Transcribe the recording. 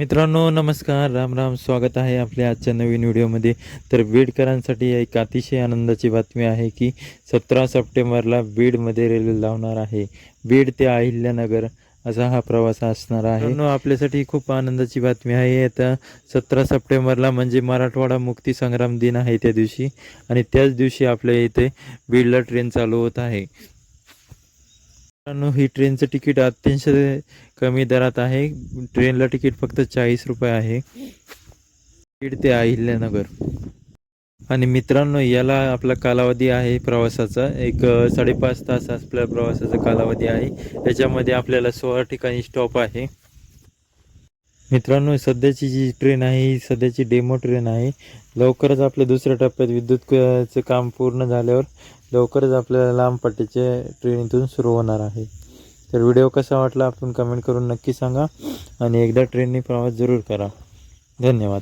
मित्रांनो नमस्कार. राम राम. स्वागत आहे आपल्या आजच्या नवीन व्हिडिओमध्ये. तर बीडकरांसाठी एक अतिशय आनंदाची बातमी आहे की सतरा सप्टेंबरला बीडमध्ये रेल्वे लावणार आहे. बीड ते अहिल्यानगर असा हा प्रवास असणार आहे. आपल्यासाठी खूप आनंदाची बातमी आहे. आता सतरा सप्टेंबरला म्हणजे मराठवाडा मुक्ती संग्राम दिन आहे त्या दिवशी. आणि त्याच दिवशी आपल्या इथे बीडला ट्रेन चालू होत आहे. मित्रांनो ही ट्रेनचं तिकीट अत्यंत कमी दरात आहे. ट्रेनला तिकीट फक्त चाळीस रुपये आहे. बीड ते अहिल्यानगर. आणि मित्रांनो याला आपला कालावधी आहे प्रवासाचा. एक साडेपाच तास आपल्या प्रवासाचा कालावधी आहे. याच्यामध्ये आपल्याला सोळा ठिकाणी स्टॉप आहे. मित्रांनो सध्याची जी ट्रेन आहे ही सध्याची डेमो ट्रेन आहे. लवकरच आपल्या दुसऱ्या टप्प्यात विद्युत चं काम पूर्ण झाल्यावर लवकरच आपल्याला लांब पट्टीच्या ट्रेन इथून सुरू होणार आहे. तर व्हिडिओ कसा वाटला आपण कमेंट करून नक्की सांगा. आणि एकदा ट्रेनने प्रवास जरूर करा. धन्यवाद.